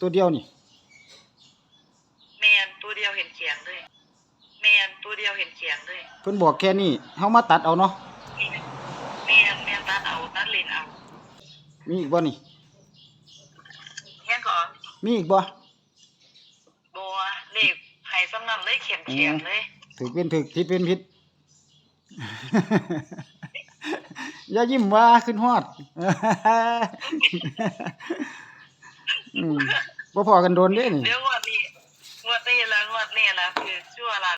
ตัวเดียวนี่แมนตัวเดียวเห็นเขียงเลย แมนตัวเดียวเห็นเขียงเลยเพิ่นบอกแค่นี้เฮามาตัดเอาเนาะแมนแมนตัดเอาตัดเลนเอามีอีกบ่นี่แค่ก่อนมีอีกบ่บัวเลขไห้สำนันเลยเขียนเขียงเลยถึกเป็นถึกผิดเป็นผิดอย่ายิ้มว่าขึ้นฮอดอืม บ่พอกันโดนเด้นี่ เดี๋ยวงวดนี้งวดนี้ละงวดนี้ละคือชั่วละ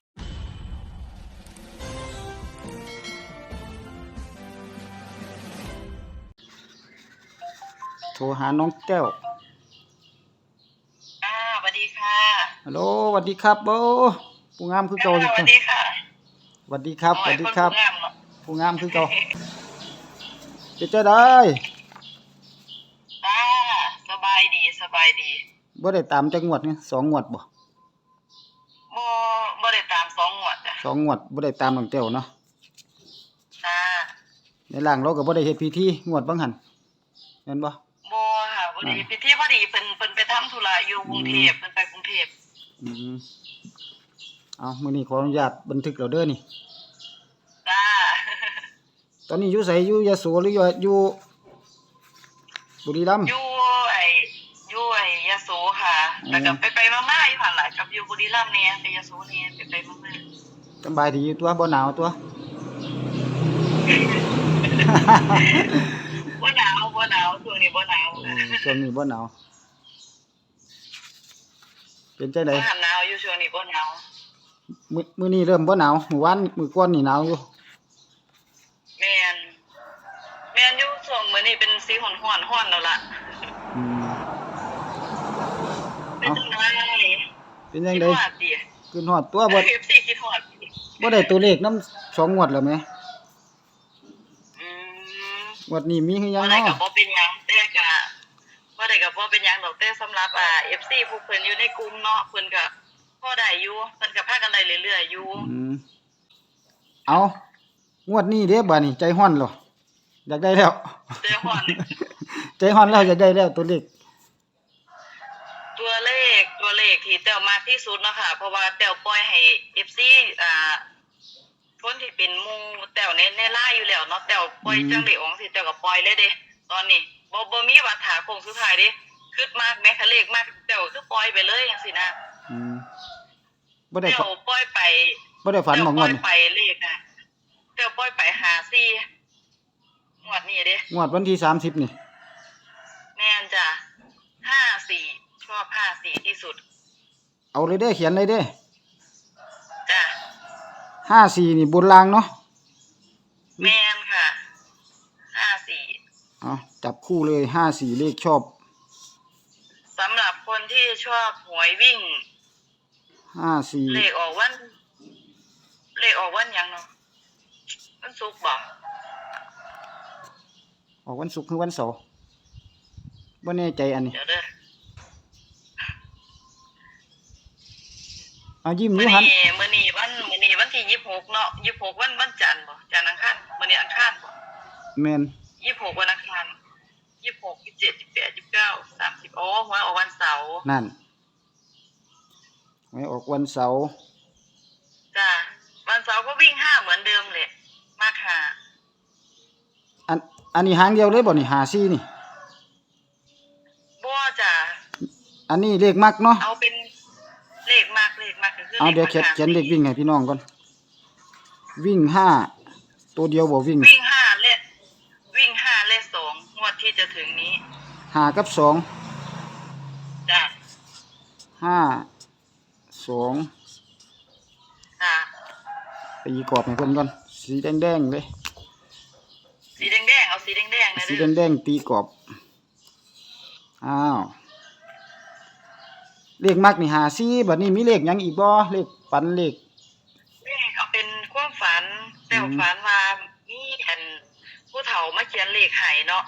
โทรหาน้องแก้วอ่าสวัสดีค่ะฮัลโหลสวัสดีครับโอ้ผู้งามคือเก่าสวัสดีค่ะสวัสดีครับสโอ้วัยสดีคนครับผู้งามเนาะผู้งามคือเก่าจะเจอได้อ่าสบายดีสบายดี บ่ได้ตามจักงวดนี่สองงวดบ่บ่บ่ได้ตามสองงวดจ้ะสองงวดบ่ได้ตามน้องแก้วเนาะจ้าในหลังเราก็บ่ได้เฮ็ดพิธีงวดบางหันเห็นบ่บ่ค่ะพอดีพิธีพอดีเพิ่นเพิ่นไปทำธุระอยู่กรุงเทพเพิ่นไปกรุงเทพอืมเอามื้อนี้ขออนุญาตบันทึกแล้วเด้อนี่จ้าตอนนี้อยู่ไสอยู่ยโสหรืออยู่อยู่บุรีรัมย์อยู่ไอ้ อยู่ไอ้ยะโสค่ะ แต่ก็ไปไปๆมาๆอยู่หั่นล่ะกับอยู่บุรีรัมย์เนี่ยไปยะโสเนี่ยไปไปๆมาสำบายดีอยู่ตัวบ่หนาวตัวๆบ่หนาวบ่หนาวช่วงนี้บ่หนาวอืมช่วงนี้บ่หนาวเป็นจังได๋บ่หันหนาวอยู่ช่วงนี้บ่หนาวมื้อมื้อนี้เริ่มบ่หนาวมื้อวานมื้อก่อนนี่หนาวอยู่แม่นแม่นอยู่ช่วงมื้อนี้เป็นสีฮ้อนๆฮ้อนแล้วล่ะ เป็นจังได๋คิฮอดติขึ้นฮอดตัวบ่เอฟซีคิดฮอดบ่ได้ตัวเลขนำสองงวดแล้วแหมอืมงวดนี้มีคือหยับ่งได้เนาะก็บ่เป็นหยังแต่ก็บ่ได้ก็บ่เป็นหยังดอกแต่สำหรับอ่า FC ผู้เพิ่นอยู่ในกลุ่มเนาะเพิ่นก็พอได้อยู่เพิ่นก็พากันได้เรื่อยๆอยู่อืมเอางวดนี้เด้บัดนี้ใจฮ้อนแล้วอยากได้แล้วเด้อฮอนใจฮ้อนแล้วอยากได้แล้วตัวเลข ตัวเล ขตัวเลขที่แต้วมากที่สุดเนาะค่ะ เพราะว่าแต้วปล่อยให้ FC อ่าคนที่เป็นหมู่แต้วในในไลน์อยู่แล้วเนาะแต้วปล่อยจังได๋อองสิแต้วก็ปล่อยเลยเด้ตอนนี้บ่บ่มีวัดถาโคงสุดท้ายเด้คิดมากแม้คะเลขมากแต้วคือปล่อยไปเลยจังซี่นะอืมบ่ได้เดี๋ยวปล่อยไปบ่ได้ฝันเดี๋ยวบ่งปล่วอดยนี่ไปเลขนะเดี๋ยวปล่อยไปหาซี่งวดนี้เด้งวดวันที่30นี่แม่นจ้ะห้าสี่ชอบห้าสี่ที่สุด เอาเลยเด้อเขียนเลยเด้อจ้ะ54นี่บนรางเนาะแม่นค่ะห้าสี่เอาจับคู่เลย54เลขชอบสำหรับคนที่ชอบหวยวิ่งเลข54ออกวัน เลขออกวันหยังเนาะวันศุกร์บอกออกวันศุกร์คือวันเสาร์บ่แน่ใจอันนี้ เดี๋ยวเด้อ เอายิ้มอมื้ยู่อหันนี้มื้อนี้วันมื้อนี้วันที่ยี่สิบหกเนาะยี่สิบหกวันวันจันทร์บ่จันทร์อังคารมื้อนี้อังคารบ่แม่นยี่สิบหกวันอังคารยี่สิบหกยี่สิบเจ็ดยี่สิบแปดยี่สิบเก้าสามสิบโอ้หวยออกวันเสาร์นั่นไว้ออกวันเสาร์จ้าวันเสาร์ก็วิ่งห้าเหมือนเดิมเลยมากค่ะอันอันนี้หางเดียวเลยบ่นี่54นี่บัวจ้าอันนี้เลขมักเนาะเอาเป็น เลขมากเลขมากก็คือเอาเดี๋ยวเขียนเขียนเลขวิ่งให้พี่น้องก่อน วิ่งห้าตัวเดียวบ่วิ่งวิ่งห้าเลขวิ่งห้าเลขสองงวดที่จะถึงนี้ห้ากับสองจ้าห้าสองค่ะตีกรอบให้เพิ่นก่อนสีแดงๆเลยสีแดงๆเอาสีแดงๆนะสีเด้อ แดงๆตีกรอบอ้าว เลขมักนี่หาซี่บัดนี้มีเลขหยังอีกบ่เลขปันเลขเลขเอาเป็นความฝันแต่ว่าฝันว่ามีอันผู้เฒ่ามาเขียนเลขให้เนาะ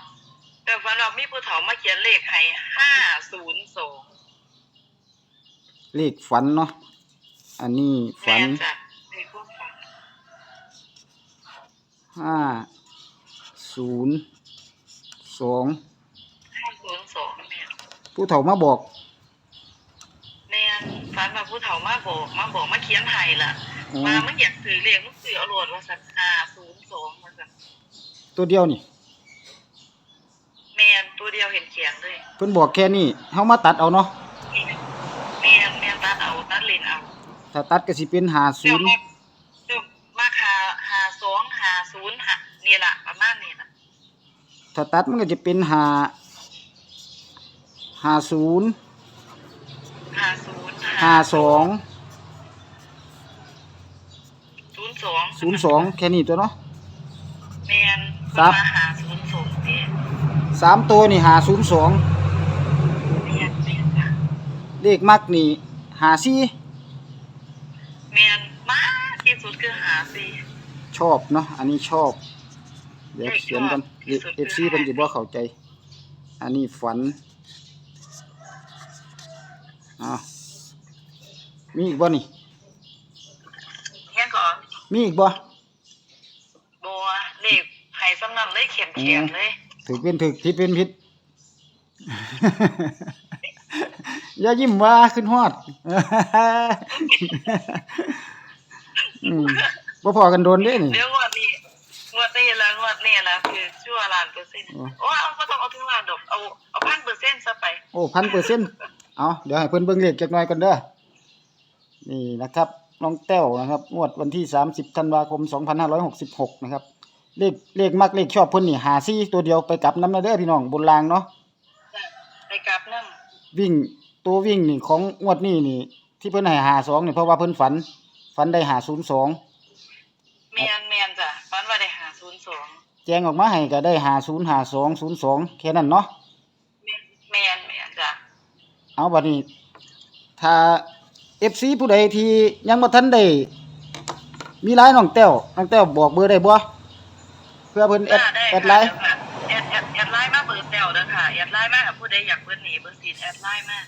แต่ฝันว่ามีผู้เฒ่ามาเขียนเลขให้ห้าศูนย์สองเลขฝันเนาะอันนี้ฝัแม่นจ้ะในพวกฝันห้าศูนย์สองห้าศูนย์สองแม่ผู้เฒ่ามาบอก นฝันว่าผู้เฒ่ามาบอกมาบอกมาเขียนให้ล่ะอืว่ามมึงอยากซื้อเลขมึงซื้อเอาโหลดว่าสัก502ว่าซั่นตัวเดียวนี่ แม่นตัวเดียวเห็นเขียนเลยเพิ่นบอกแค่นี้เฮามาตัดเอาเนาะแม่นแม่นตัดเอาตัดเลนเอาถ้าตัดก็สิเป็นเดี๋ยว50มาเดี๋ยวมาหาหาสองหาศูนย์หานี่ล่ะประมาณนี้ล่ะถ้าตัดมันก็จะเป็น5 50 หาศูนย์52ศูนย์สอง02แค่นี้ตัวเนาะ แม่นครับมาหาศูนย์สองเด้สามตัวนี่502แม่นแม่นจ้ะเลขมักนี่54แม่นมากที่สุดคือหาสี่ชอบเนาะอันนี้ชอบ เดี๋ยวเลขเขียนกันชอบที่สุดเอฟซีเพิ่นสิบ่เข้าใจ อันนี้ฝันอ้าว มีอีกบ่นี่แค่ก่อนมีอีกบ่บัวเลขไห้สำนักเลยเขียนเขียนเลย ถือเป็นถือผิดเป็นผิด อย่ายิ้มว่าขึ้นฮอด อืมบ่พอกันโดนเด้นี่ เดี๋ยวงวดนี้งวดนี้ละงวดนี้ละคือชั่วล้านเปอร์เซ็นต์อ๋อโอ้เอาบ่ต้องเอาถึงล้านดอกเอาเอาพันเปอร์เซ็นต์ซะไป โอ้พันเปอร์เซ็นต์เอาเดี๋ยวให้เพิ่นเบิ่งเลขจักหน่อยก่อนเด้อ นี่นะครับน้องแต้วนะครับงวดวันที่ 30ธันวาคม 2566 นะครับ เลขเลขมักเลขชอบเพิ่นนี่หาซี่ตัวเดียวไปกลับน้ำนะเด้อพี่น้องบนรางเนาะไปกลับนำวิ่งตัววิ่งนี่ของงวดนี้นี่ ที่เพิ่นให้หาสองนี่เพราะว่าเพิ่นฝัน ฝันได้หาศูนย์สองแม่นแม่นจ้ะฝันว่าได้หา02แจ้งออกมาให้ก็ได้หาศูนย์หาสองศูนย์สองแค่นั้นเนาะแม่นแม่นจ้ะเอาบัดนี้ถ้า FC ผู้ใดที่ยังบ่ทันได้มีไลน์น้องแต้วน้องแต้วบอกเบอร์ได้บ่เพื่อเพิ่นแอดจ้ะได้แอดไลน์ค่ะแอดแอดแอดไลน์มาเบอร์แต้วเด้อค่ะแอดไลน์มาถ้าผู้ใดอยากเบิ่นหนีเบอร์ซีดแอดไลน์มา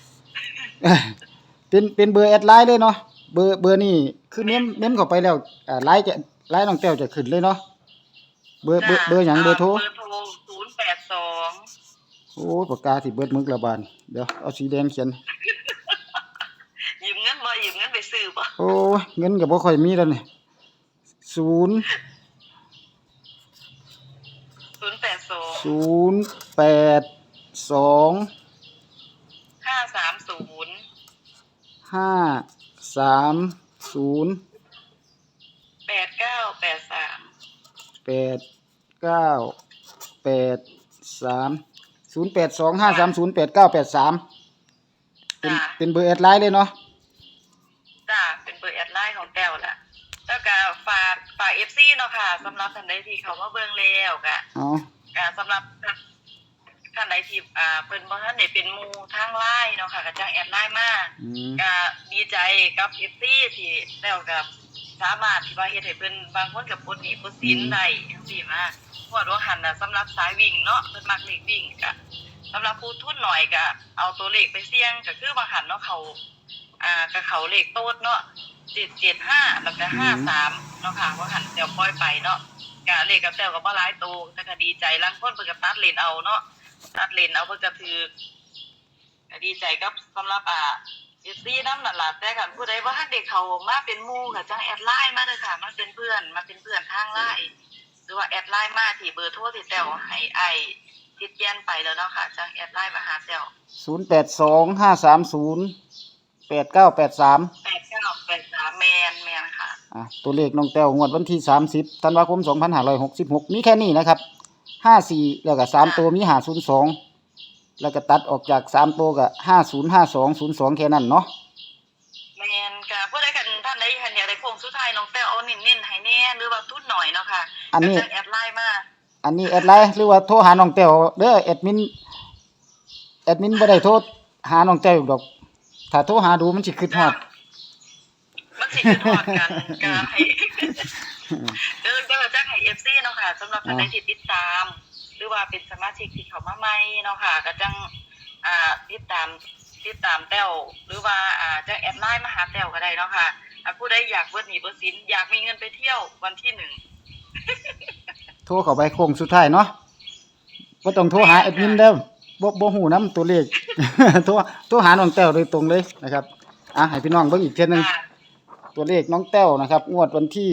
เป็นเป็นเบอร์แอดไลน์เลยเนาะเบอร์เบอร์นี่คือเน้มเน้มเข้าไปแล้วอ่าไลน์จะไลน์น้องแต้วจะขึ้นเลยเนาะเบอร์เบอร์เบอร์หยังเบอร์โทรเบอร์โทร082โอ้ยปากกาสิเบิดมึกละบาดนเดี๋ยวเอาสีแดงเขียน ยืมเงินบ่ยืมเงินไปซื้อบ่ โอ้ยเงินก็บ่ค่อยมีแล้วนี่ศูนย์082ศูนย์แปดสอง530ห้าสามศูนย์แปดเก้าแปดสามแปดเก้าแปดสามศูนย์แปดสองห้าสามศูนย์แปดเก้าแปดสามเป็นจ้าเป็นเบอร์แอดไลน์เลยเนาะ จ้าเป็นเบอร์แอดไลน์ของแต้วล่ะ แล้วก็ฝากฝาก เอฟซีเนาะค่ะสำหรับท่านใดที่เขามาเบิ่งแล้วก็เอาก็สำหรับท่านใดที่อ่าเพิ่นบ่ทันได้เป็นหมู่ทางไลน์เนาะค่ะก็จังแอดไลน์มาอืมก็ดีใจกับเอฟซีที่แล้วกับสามารถที่ว่าเฮ็ดให้เพิ่นบางคนก็ปลดหนี้ปลดสินได้จังซี่มาเพราะว่าหันน่ะสำหรับสายวิ่งเนาะเพิ่นมักเลขวิ่งก็สำหรับผู้ทุนหน่อยก็เอาตัวเลขไปเสี่ยงก็คือบางหันเนาะเขาอ่าก็เขาเลขโต๊ดเนาะ 775แล้วก็53เนาะค่ะว่าหันเดี๋ยวปล่อยไปเนาะก็เลขกับแต้วก็บ่หลายโตแต่ก็ดีใจลางคนเพิ่นก็ตัดเลนเอาเนาะตัดเลนเอาเพิ่นก็ถือก็ดีใจกับสำหรับอ่าเอฟซีน้ำนั่นล่ะแต่กันผู้ใดว่าท่านเด็กเขามาเป็นหมู่ก็จังแอดไลน์มาเด้อค่ะมาเป็นเพื่อนมาเป็นเพื่อนทางไลน์หรือว่าแอดไลน์มาที่เบอร์โทรที่แต้วให้ไอติดแยนไปแล้วเนาะค่ะจังแอดไลน์มาหาแต้วศูนย์แปดสองห้าสามศูนย์แปดเก้าแปดสามแปดเก้าแปดสามแม นแมนค่ะ อะตัวเลขน้องแต้วงวดวันที่สามสิบธันวาคมสองพันห้าร้อยหกสิบหกมีแค่นี้นะครับห้าสี่แล้วก็สามตัวมีหาศูนย์สองแล้วก็ตัดออกจากสามตัวก็ห้าศูนย์ห้าสองศูนย์สองแค่นั้นเนาะ แมนค่ะผู้ใดกันท่านใดคันอยากได้โค้งสุดท้ายน้องแต้วเอาเน้นๆให้แน่หรือว่าทุดหน่อยเนาะค่ะอันนี้ ก็จังแอดไลน์มาอันนี้แอดไลน์หรือว่าโทรหาน้องแต้วเด้อแอดมินแอดมินบ่ได้โทรหาน้องแต้วดอก ถ้าโทรหาดูมันสิคิดฮอด มันสิคือทอดกันก็ให้เออก็จะให้ FC เนาะค่ะสำหรับท่านใดที่ติดตาม หรือว่าเป็นสมาชิกที่เขามาใหม่เนาะค่ะ ก็จังอ่าติดตามติดตามแต้วหรือว่าอ่าจะแอดไลน์มาหาแต้วก็ได้เนาะค่ะอ่าผู้ใดอยากเบิดหนีเบิดสินอยากมีเงินไปเที่ยววันที่หนึ่งโทรเข้าไปโค้งสุดท้ายเนาะบ่ต้องโทรหาแอดมินเด้อบ่บ่ฮู้นํตัวเลขโทรโทรหาน้องแต้วโดยตรงเลยนะครับอะให้พี่น้องเบิ่งอีกเทื่อหนึงค่ะ ตัวเลขน้องแต้วนะครับ งวดวันที่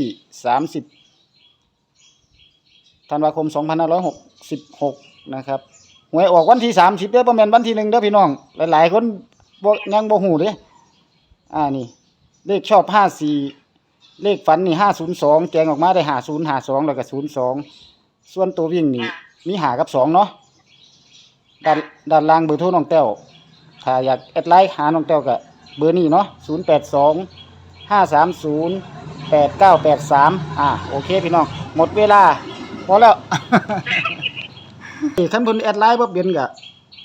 30ธันวาคม 2566 นะครับหวยออกวันที่ 30เด้อบ่แม่นวันที่1เด้อพี่น้อง หลายๆ คนบ่ยังบ่ฮู้เด้อ่านี่ เลขชอบ 54 เลขฝันนี่ 502 แจงออกมาได้ 5052 แล้วก็ 02 ส่วนตัววิ่งนี่มีหากับ 2 เนาะด้านด้านล่างเบอร์โทรน้องแต้วถ้าอยากแอดไลน์หาน้องแต้วก็เบอร์นี้เนาะ082 ห้าสามศูนย์แปดเก้าแปดสามอ่าโอเคพี่น้อง หมดเวลา พอแล้วคันเพิ่นแอดไลน์บ่เป็นก็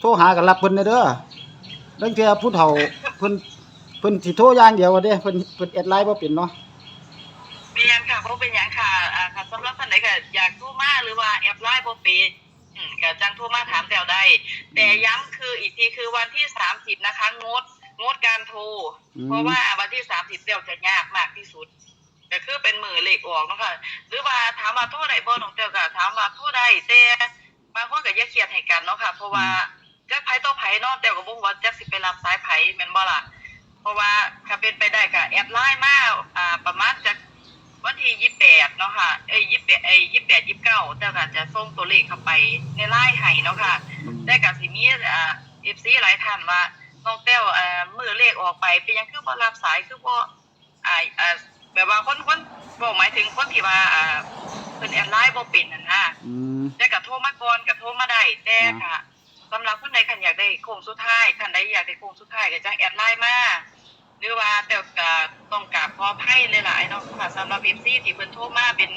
โทรหากันรับเพิ่นเด้อเด้อเรื่องเทื่อผู้เฒ่าเพิ่นเพิ่นสิโทรอย่างเดียวเด้เพิ่นเพิ่นแอดไลน์บ่เป็นเนาะเรียนค่ะเพราเป็นอย่างค่ะอ่าค่ะสำหรับท่านใดก็อยากโทรมาหรือว่าแอปไลน์บ่เป็นอืมก็จังโทรมาถามแต้วได้ แต่ย้ำคืออีกทีคือวันที่สามสิบนะคะงด งดการโทร อืม เพราะว่าวันที่สามสิบแต้วจะยากมากที่สุดก็คือเป็นมือเลขออกเนาะค่ะหรือว่าถามว่าโทรได้บ่น้องแต้วก็ถามว่าโทรได้แต่บางคนก็อย่าเครียดให้กันเนาะค่ะ เพราะว่าจักไผต่อไผเนาะแต้วก็บ่รู้ว่าจักสิไปรับสายไผแม่นบ่ล่ะเพราะว่าถ้าเป็นไปได้ก็แอดไลน์มาอ่าประมาณจากวันที่ยี่แปดเนาะค่ะเอ้ยยี่แปดเอ้ยยี่แปดยี่เก้าแต่ก็จะส่งตัวเลขเข้าไปในไลน์ให้เนาะค่ะแต่ก็สิมีอ่าเอฟซีหลายท่านว่า น้องแต้วเอ่อมือเลขออกไปเป็นหยังคือบ่รับสายคือบ่อ่าอ่าแบบว่าคนคนบอกหมายถึงคนที่ว่าอ่าเพิ่นแอดไลน์บ่เป็นนั่นนะอืม แต่ก็โทรมาก่อนก็โทรมาได้แต่ก็สำหรับคนใดคันอยากได้โค้งสุดท้ายคันใดอยากได้โค้งสุดท้ายก็จังแอดไลน์มาหรือว่าแต่ก็ต้องกราบขออภัยหลายๆเนาะค่ะสำหรับ FC ที่เพิ่นโทรมาเป็น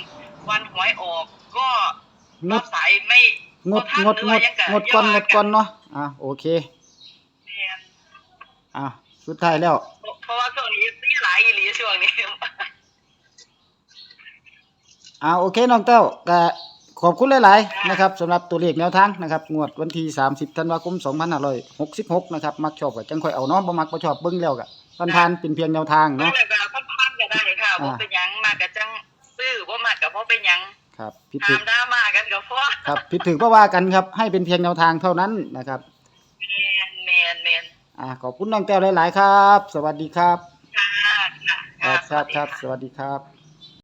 วันหวยออก ก็งรัด บสายไม่งดบ่ทันงดหรืองว่าดยังก็งดก่อนย่งดก่อนเนาะ อ่าโอเคแม่น อ่าสุดท้ายแล้ว เพราะว่าช่วงนี้ FC หลายอีหลีช่วงนี้อ่าโอเคน้องแต้วก็ขอบคุณหลาย ๆ นะครับสำหรับตัวเลขแนวทางนะครับงวดวันที่ 30ธันวาคม2566 นะครับ มักชอบก็จังค่อยเอาเนาะบ่มักบ่ชอบเบิ่งแล้วก็ผ่านๆเป็นเพียงแนวทางเนาะเนาะแล้วก็พันๆก็ได้ค่ะบ่เป็นหยังมากก็จังซื้อบ่มากก็บ่เป็นหยังครับผิดห้าถูมกดราม่ากันก็พอครับผิดถูกก็ว่ากันครับให้เป็นเพียงแนวทางเท่านั้นนะครับ แม่นแม่นแม่น อ่าขอบคุณน้องแก้วหลาย ๆ ครับ สวัสดีครับ ค่ะค่ะครับครับสวัสดีครับะสวัสดีครับ